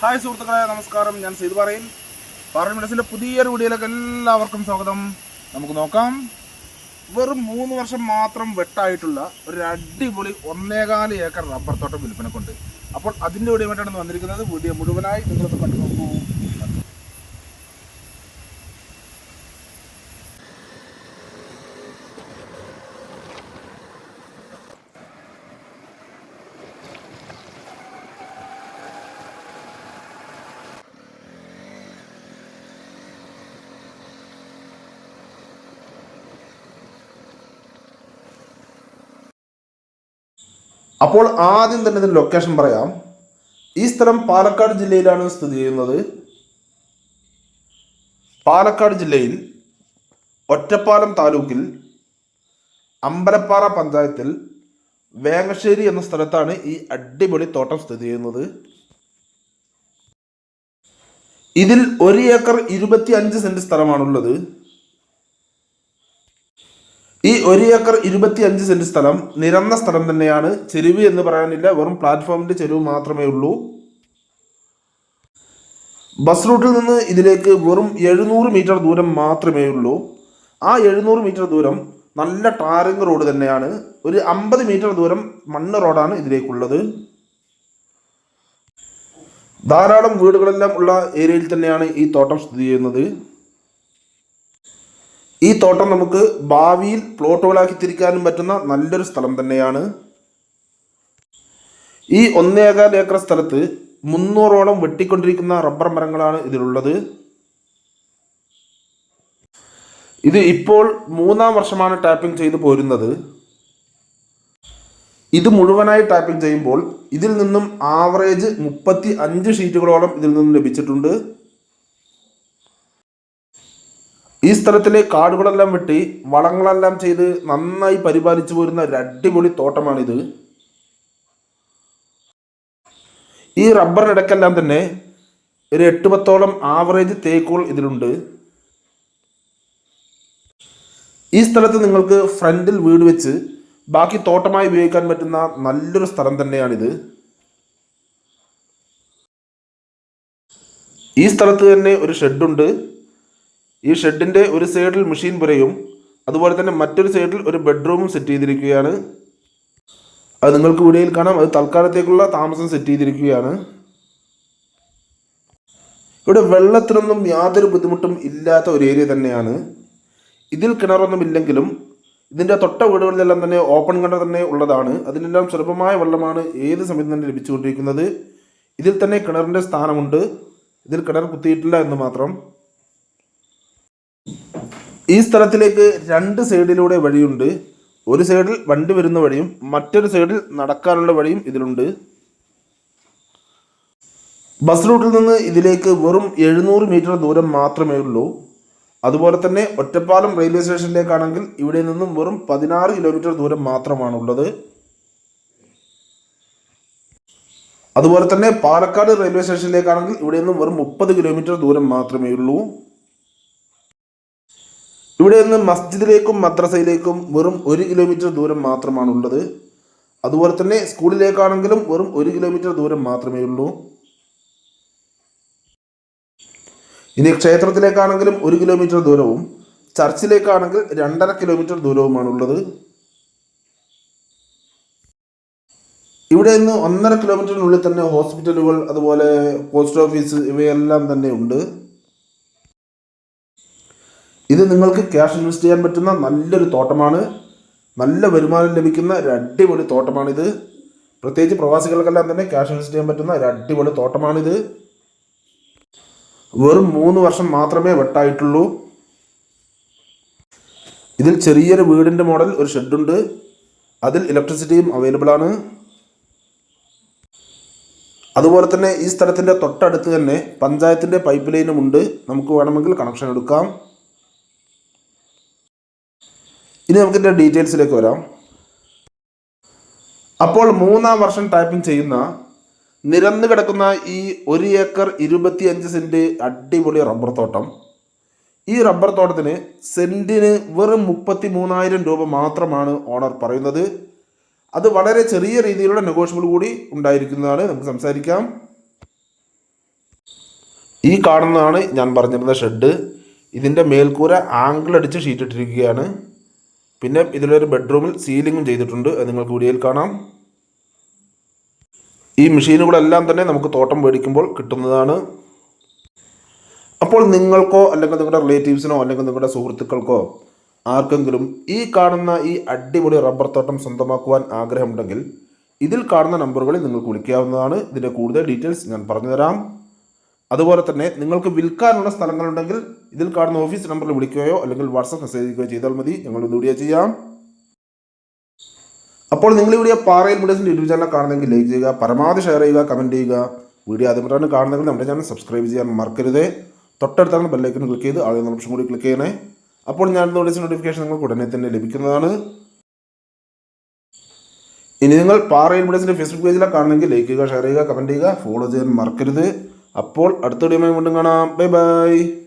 Hi സുഹൃത്തുക്കളെ നമസ്കാരം. ഞാൻ സെയ്ത് പറയും. പാർലമെൻസിന്റെ പുതിയൊരു വീഡിയോയിലേക്ക് എല്ലാവർക്കും സ്വാഗതം. നമുക്ക് നോക്കാം. വെറും മൂന്ന് വർഷം മാത്രം വെട്ടായിട്ടുള്ള ഒരു അടിപൊളി ഒന്നേകാൽ ഏക്കർ റബ്ബർ തോട്ടം വിൽപ്പനക്കുണ്ട്. അപ്പോൾ അതിന്റെ വീഡിയോ വേണ്ടിയാണ് വന്നിരിക്കുന്നത്. വീഡിയോ മുഴുവനായി നിങ്ങളൊന്ന് കണ്ടു നോക്കൂ. അപ്പോൾ ആദ്യം തന്നെ ഇതിന്റെ ലൊക്കേഷൻ പറയാം. ഈ സ്ഥലം പാലക്കാട് ജില്ലയിലാണ് സ്ഥിതി ചെയ്യുന്നത്. പാലക്കാട് ജില്ലയിൽ ഒറ്റപ്പാലം താലൂക്കിൽ അമ്പലപ്പാറ പഞ്ചായത്തിൽ വേങ്ങശ്ശേരി എന്ന സ്ഥലത്താണ് ഈ അടിപൊളി തോട്ടം സ്ഥിതി ചെയ്യുന്നത്. ഇതിൽ ഒരു ഏക്കർ ഇരുപത്തി അഞ്ച് സെന്റ് സ്ഥലമാണുള്ളത്. ഈ ഒരു ഏക്കർ ഇരുപത്തി അഞ്ച് സെന്റ് സ്ഥലം നിരന്ന സ്ഥലം തന്നെയാണ്. ചെരുവ് എന്ന് പറയാനില്ല. വെറും പ്ലാറ്റ്ഫോമിന്റെ ചെരുവ് മാത്രമേ ഉള്ളൂ. ബസ് റൂട്ടിൽ നിന്ന് ഇതിലേക്ക് വെറും എഴുന്നൂറ് മീറ്റർ ദൂരം മാത്രമേ ഉള്ളൂ. ആ എഴുന്നൂറ് മീറ്റർ ദൂരം നല്ല ടാറിങ് റോഡ് തന്നെയാണ്. ഒരു അമ്പത് മീറ്റർ ദൂരം മണ്ണ് റോഡാണ് ഇതിലേക്കുള്ളത്. ധാരാളം വീടുകളെല്ലാം ഉള്ള ഏരിയയിൽ തന്നെയാണ് ഈ തോട്ടം സ്ഥിതി ചെയ്യുന്നത്. ഈ തോട്ടം നമുക്ക് ഭാവിയിൽ പ്ലോട്ടുകളാക്കി തിരിക്കാനും പറ്റുന്ന നല്ലൊരു സ്ഥലം തന്നെയാണ്. ഈ ഒന്നേകാൽ ഏക്കർ സ്ഥലത്ത് മുന്നൂറോളം വെട്ടിക്കൊണ്ടിരിക്കുന്ന റബ്ബർ മരങ്ങളാണ് ഇതിലുള്ളത്. ഇത് ഇപ്പോൾ മൂന്നാം വർഷമാണ് ടാപ്പിംഗ് ചെയ്തു പോരുന്നത്. ഇത് മുഴുവനായി ടാപ്പിംഗ് ചെയ്യുമ്പോൾ ഇതിൽ നിന്നും ആവറേജ് മുപ്പത്തി അഞ്ച് ഷീറ്റുകളോളം ഇതിൽ നിന്നും ലഭിച്ചിട്ടുണ്ട്. ഈ സ്ഥലത്തിലെ കാടുകളെല്ലാം വെട്ടി വളങ്ങളെല്ലാം ചെയ്ത് നന്നായി പരിപാലിച്ചു പോരുന്ന ഒരു അടിപൊളി തോട്ടമാണിത്. ഈ റബ്ബറിനിടയ്ക്കെല്ലാം തന്നെ ഒരു എട്ട് പത്തോളം ആവറേജ് തേക്കുകൾ ഇതിലുണ്ട്. ഈ സ്ഥലത്ത് നിങ്ങൾക്ക് ഫ്രണ്ടിൽ വീട് വെച്ച് ബാക്കി തോട്ടമായി ഉപയോഗിക്കാൻ പറ്റുന്ന നല്ലൊരു സ്ഥലം തന്നെയാണിത്. ഈ സ്ഥലത്ത് തന്നെ ഒരു ഷെഡുണ്ട് ഈ ഷെഡിന്റെ ഒരു സൈഡിൽ മെഷീൻ പുരയും അതുപോലെ തന്നെ മറ്റൊരു സൈഡിൽ ഒരു ബെഡ്റൂമും സെറ്റ് ചെയ്തിരിക്കുകയാണ്. അത് നിങ്ങൾക്ക് വീഡിയോയിൽ കാണാം. അത് തൽക്കാലത്തേക്കുള്ള താമസം സെറ്റ് ചെയ്തിരിക്കുകയാണ്. ഇവിടെ വെള്ളത്തിനൊന്നും യാതൊരു ബുദ്ധിമുട്ടും ഇല്ലാത്ത ഒരു ഏരിയ തന്നെയാണ്. ഇതിൽ കിണറൊന്നും ഇല്ലെങ്കിലും ഇതിന്റെ തൊട്ട വീടുകളിലെല്ലാം തന്നെ ഓപ്പൺ കിണർ തന്നെ ഉള്ളതാണ്. അതിനെല്ലാം സുലഭമായ വെള്ളമാണ് ഏത് സമയത്തും തന്നെ ലഭിച്ചുകൊണ്ടിരിക്കുന്നത്. ഇതിൽ തന്നെ കിണറിന്റെ സ്ഥാനമുണ്ട്. ഇതിൽ കിണർ കുത്തിയിട്ടില്ല എന്ന് മാത്രം. ഈ സ്ഥലത്തിലേക്ക് രണ്ട് സൈഡിലൂടെ വഴിയുണ്ട്. ഒരു സൈഡിൽ വണ്ടി വരുന്ന വഴിയും മറ്റൊരു സൈഡിൽ നടക്കാനുള്ള വഴിയും ഇതിലുണ്ട്. ബസ് റൂട്ടിൽ നിന്ന് ഇതിലേക്ക് വെറും എഴുന്നൂറ് മീറ്റർ ദൂരം മാത്രമേ ഉള്ളൂ. അതുപോലെ തന്നെ ഒറ്റപ്പാലം റെയിൽവേ സ്റ്റേഷനിലേക്കാണെങ്കിൽ ഇവിടെ നിന്നും വെറും പതിനാറ് കിലോമീറ്റർ ദൂരം മാത്രമാണുള്ളത്. അതുപോലെ തന്നെ പാലക്കാട് റെയിൽവേ സ്റ്റേഷനിലേക്കാണെങ്കിൽ ഇവിടെ നിന്നും വെറും മുപ്പത് കിലോമീറ്റർ ദൂരം മാത്രമേ ഉള്ളൂ. ഇവിടെ നിന്ന് മസ്ജിദിലേക്കും മദ്രസയിലേക്കും വെറും ഒരു കിലോമീറ്റർ ദൂരം മാത്രമാണ് ഉള്ളത് അതുപോലെ തന്നെ സ്കൂളിലേക്കാണെങ്കിലും വെറും ഒരു കിലോമീറ്റർ ദൂരം മാത്രമേ ഉള്ളൂ. ഇനി ക്ഷേത്രത്തിലേക്കാണെങ്കിലും ഒരു കിലോമീറ്റർ ദൂരവും ചർച്ചിലേക്കാണെങ്കിൽ രണ്ടര കിലോമീറ്റർ ദൂരവുമാണുള്ളത്. ഇവിടെ നിന്ന് ഒന്നര കിലോമീറ്ററിനുള്ളിൽ തന്നെ ഹോസ്പിറ്റലുകൾ അതുപോലെ പോസ്റ്റ് ഓഫീസ് ഇവയെല്ലാം തന്നെ ഉണ്ട്. ഇത് നിങ്ങൾക്ക് ക്യാഷ് ഇൻവെസ്റ്റ് ചെയ്യാൻ പറ്റുന്ന നല്ലൊരു തോട്ടമാണ്. നല്ല വരുമാനം ലഭിക്കുന്ന ഒരു അടിപൊളി തോട്ടമാണിത്. പ്രത്യേകിച്ച് പ്രവാസികൾക്കെല്ലാം തന്നെ ക്യാഷ് ഇൻവെസ്റ്റ് ചെയ്യാൻ പറ്റുന്ന ഒരു അടിപൊളി തോട്ടമാണിത്. വെറും മൂന്ന് വർഷം മാത്രമേ വെട്ടായിട്ടുള്ളൂ. ഇതിൽ ചെറിയൊരു വീടിന്റെ മോഡൽ ഒരു ഷെഡുണ്ട് അതിൽ ഇലക്ട്രിസിറ്റിയും അവൈലബിൾ ആണ്. അതുപോലെ തന്നെ ഈ സ്ഥലത്തിന്റെ തൊട്ടടുത്ത് തന്നെ പഞ്ചായത്തിന്റെ പൈപ്പ് ലൈനും ഉണ്ട്. നമുക്ക് വേണമെങ്കിൽ കണക്ഷൻ എടുക്കാം. ഇനി നമുക്ക് ഇതിന്റെ ഡീറ്റെയിൽസിലേക്ക് വരാം. അപ്പോൾ മൂന്നാം വർഷം ടൈപ്പിംഗ് ചെയ്യുന്ന നിരന്നു കിടക്കുന്ന ഈ ഒരു ഏക്കർ ഇരുപത്തിയഞ്ച് സെന്റ് അടിപൊളി റബ്ബർ തോട്ടം. ഈ റബ്ബർ തോട്ടത്തിന് സെന്റിന് വെറും മുപ്പത്തി മൂന്നായിരം രൂപ മാത്രമാണ് ഓണർ പറയുന്നത്. അത് വളരെ ചെറിയ രീതിയിലുള്ള നെഗോഷ്യബിൾ കൂടി ഉണ്ടായിരിക്കുന്നതാണ്. നമുക്ക് സംസാരിക്കാം. ഈ കാണുന്നതാണ് ഞാൻ പറഞ്ഞിരുന്ന ഷെഡ് ഇതിന്റെ മേൽക്കൂര ആംഗിൾ അടിച്ച് ഷീറ്റ് ഇട്ടിരിക്കുകയാണ്. പിന്നെ ഇതിലൊരു ബെഡ്റൂമിൽ സീലിങ്ങും ചെയ്തിട്ടുണ്ട്. അത് നിങ്ങൾക്ക് വീഡിയോയിൽ കാണാം. ഈ മെഷീനുകളെല്ലാം തന്നെ നമുക്ക് തോട്ടം മേടിക്കുമ്പോൾ കിട്ടുന്നതാണ്. അപ്പോൾ നിങ്ങൾക്കോ അല്ലെങ്കിൽ നിങ്ങളുടെ റിലേറ്റീവ്സിനോ അല്ലെങ്കിൽ നിങ്ങളുടെ സുഹൃത്തുക്കൾക്കോ ആർക്കെങ്കിലും ഈ കാണുന്ന ഈ അടിപൊളി റബ്ബർ തോട്ടം സ്വന്തമാക്കുവാൻ ആഗ്രഹമുണ്ടെങ്കിൽ ഇതിൽ കാണുന്ന നമ്പറുകളിൽ നിങ്ങൾക്ക് വിളിക്കാവുന്നതാണ്. ഇതിന്റെ കൂടുതൽ ഡീറ്റെയിൽസ് ഞാൻ പറഞ്ഞുതരാം. അതുപോലെ തന്നെ നിങ്ങൾക്ക് വിൽക്കാനുള്ള സ്ഥലങ്ങളുണ്ടെങ്കിൽ ഇതിൽ കാണുന്ന ഓഫീസ് നമ്പറിൽ വിളിക്കുകയോ അല്ലെങ്കിൽ വാട്സപ്പ് മെസ്സേജ് ചെയ്യുകയോ ചെയ്താൽ മതി. ഞങ്ങൾ ഇത് വീഡിയോ ചെയ്യാം. അപ്പോൾ നിങ്ങൾ വീഡിയോ പാറയിൽ വീഡിയോസിന്റെ യൂട്യൂബ് ചാനൽ കാണുന്നെങ്കിൽ ലൈക്ക് ചെയ്യുക പരമാവധി ഷെയർ ചെയ്യുക കമന്റ് ചെയ്യുക. വീഡിയോ ആദ്യമായിട്ടാണ് കാണുന്നെങ്കിൽ നമ്മുടെ ചാനൽ സബ്സ്ക്രൈബ് ചെയ്യാൻ മറക്കരുത്. തൊട്ടടുത്താണ് ബെല്ലൈക്കൺ ക്ലിക്ക് ചെയ്ത് ആദ്യം നിമിഷം കൂടി ക്ലിക്ക് ചെയ്യണേ. അപ്പോൾ ഞാൻ നോട്ടീസ് നോട്ടിഫിക്കേഷൻ നിങ്ങൾക്ക് ഉടനെ തന്നെ ലഭിക്കുന്നതാണ്. ഇനി നിങ്ങൾ പാറയിൽ വീഡിയോസിന്റെ ഫേസ്ബുക്ക് പേജിലാണ് കാണുന്നെങ്കിൽ ലൈക്ക് ചെയ്യുക ഷെയർ ചെയ്യുക കമന്റ് ചെയ്യുക ഫോളോ ചെയ്യാൻ മറക്കരുത്. അപ്പോൾ അടുത്ത വീഡിയോ വീണ്ടും കാണാം. Bye bye